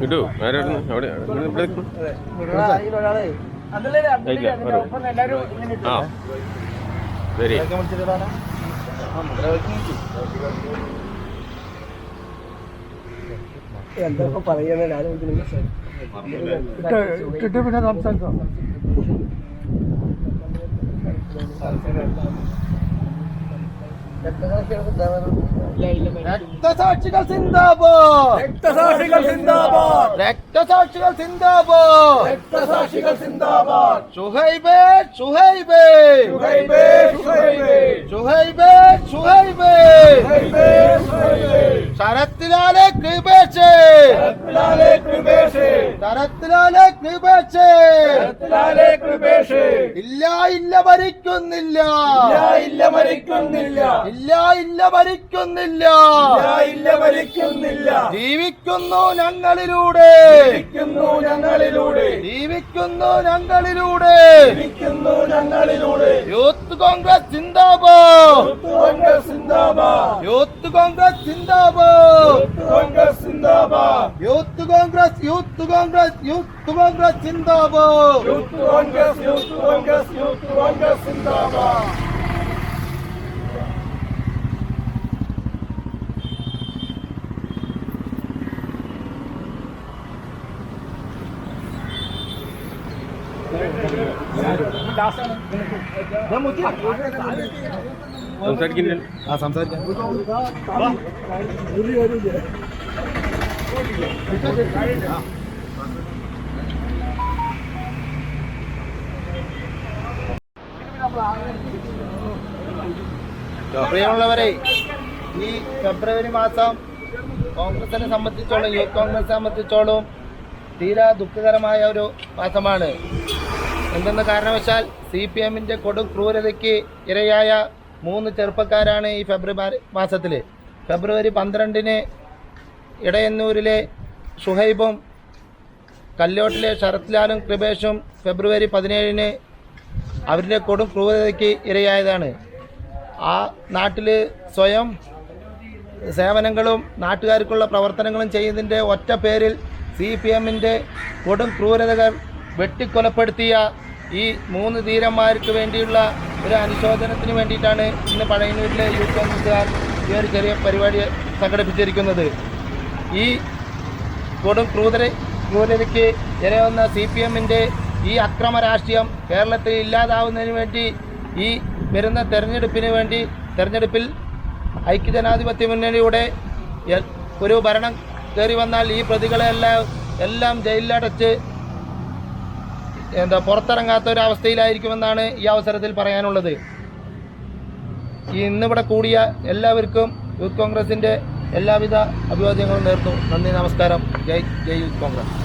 കിട്ടു ആരാ അവിടെ ഇവിടെ നിൽക്കുന്നു. ആ. ശരി. പറയുന്നത് ഞാൻ ഇട്ടിട്ട് പിന്നെ സംസാരിക്കാം രക്തസാക്ഷികൾ സിന്ദാബാദ്. രക്തസാക്ഷികൾ സിന്ദാബാദ്. രക്തസാക്ഷികൾ സിന്ദാബാദ്. രക്തസാക്ഷികൾ സിന്ദാബാദ്. സുഹൈബേ സുഹൈബേ. സുഹൈബേ സുഹൈബേ. ഷുഹൈബേ സുഹൈബേ. സുഹൈബേ ശരത്ലാലെ കൃപേഷേ രത്ലാലെ കൃപേഷേ ശരത്ലാലെ കൃപേഷേ രത്ലാലെ കൃപേഷേ ഇല്ല ഇല്ല ഭരിക്കുന്നില്ല. ഇല്ല മരിക്കുന്നില്ല ഇല്ല ഇല്ല ഭരിക്കുന്നില്ല. ഇല്ല മരിക്കുന്നില്ല ജീവിക്കുന്നു ഞങ്ങളിലൂടെ. ജീവിക്കുന്നു ഞങ്ങളിലൂടെ. ജീവിക്കുന്നു ഞങ്ങളിലൂടെ. ജീവിക്കുന്നു ഞങ്ങളിലൂടെ. യൂത്ത് കോൺഗ്രസ് സിന്ദാബാദ് കോൺഗ്രസ് സിന്ദാബാദ് യൂത്ത് കോൺഗ്രസ് സിന്ദാബാദ് സിന്ദാബാദ് Youth Congress Youth Congress Youth Congress സിന്ദാബാദ് Youth Congress Youth Congress Youth Congress സിന്ദാബാദ് സംസാരിക്കുന്നില്ല ആ സംസാരിക്കാം. പ്രിയമുള്ളവരെ ഈ ഫെബ്രുവരി മാസം കോൺഗ്രസിനെ സംബന്ധിച്ചോളം യൂത്ത് കോൺഗ്രസ് സംബന്ധിച്ചോളം തീരാ ദുഃഖകരമായ ഒരു മാസമാണ്. എന്തെന്ന കാരണവശാൽ സി പി എമ്മിന്റെ കൊടും ക്രൂരതയ്ക്ക് ഇരയായ മൂന്ന് ചെറുപ്പക്കാരാണ് ഈ ഫെബ്രുവരി മാസത്തിൽ ഫെബ്രുവരി പന്ത്രണ്ടിന് ഇടയന്നൂരിലെ സുഹൈബും കല്ലോട്ടിലെ ശരത്ലാലും കൃപേഷും ഫെബ്രുവരി പതിനേഴിന് അവരുടെ കൊടും ക്രൂരതയ്ക്ക് ഇരയായതാണ്. ആ നാട്ടിൽ സ്വയം സേവനങ്ങളും നാട്ടുകാർക്കുള്ള പ്രവർത്തനങ്ങളും ചെയ്യുന്നതിന്റെ ഒറ്റ പേരിൽ സി പി എമ്മിന്റെ കൊടും ക്രൂരതകൾ വെട്ടിക്കൊലപ്പെടുത്തിയ ഈ മൂന്ന് ധീരന്മാർക്ക് വേണ്ടിയുള്ള ഒരു അനുശോചനത്തിന് വേണ്ടിയിട്ടാണ് ഇന്ന് പഴയന്നൂരിലെ യൂത്ത് കോൺഗ്രസ്സുകാർ ഈ ഒരു ചെറിയ പരിപാടി സംഘടിപ്പിച്ചിരിക്കുന്നത്. ഈ കൊടും ക്രൂരത ക്രൂരതയ്ക്ക് ഇരയാവുന്ന സി പി എമ്മിന്റെ ഈ അക്രമ രാഷ്ട്രീയം കേരളത്തിൽ ഇല്ലാതാവുന്നതിന് വേണ്ടി ഈ വരുന്ന തെരഞ്ഞെടുപ്പിന് വേണ്ടി തെരഞ്ഞെടുപ്പിൽ ഐക്യജനാധിപത്യ മുന്നണിയുടെ ഒരു ഭരണം കയറി വന്നാൽ ഈ പ്രതികളെല്ലാം എല്ലാം ജയിലിലടച്ച് എന്താ പുറത്തിറങ്ങാത്ത ഒരു അവസ്ഥയിലായിരിക്കുമെന്നാണ് ഈ അവസരത്തിൽ പറയാനുള്ളത്. ഇന്നിവിടെ കൂടിയ എല്ലാവർക്കും യൂത്ത് കോൺഗ്രസിന്റെ എല്ലാവിധ അഭിവാദ്യങ്ങളും നേർന്നു. നന്ദി നമസ്കാരം. ജയ് ജയ് കോൺഗ്രസ്.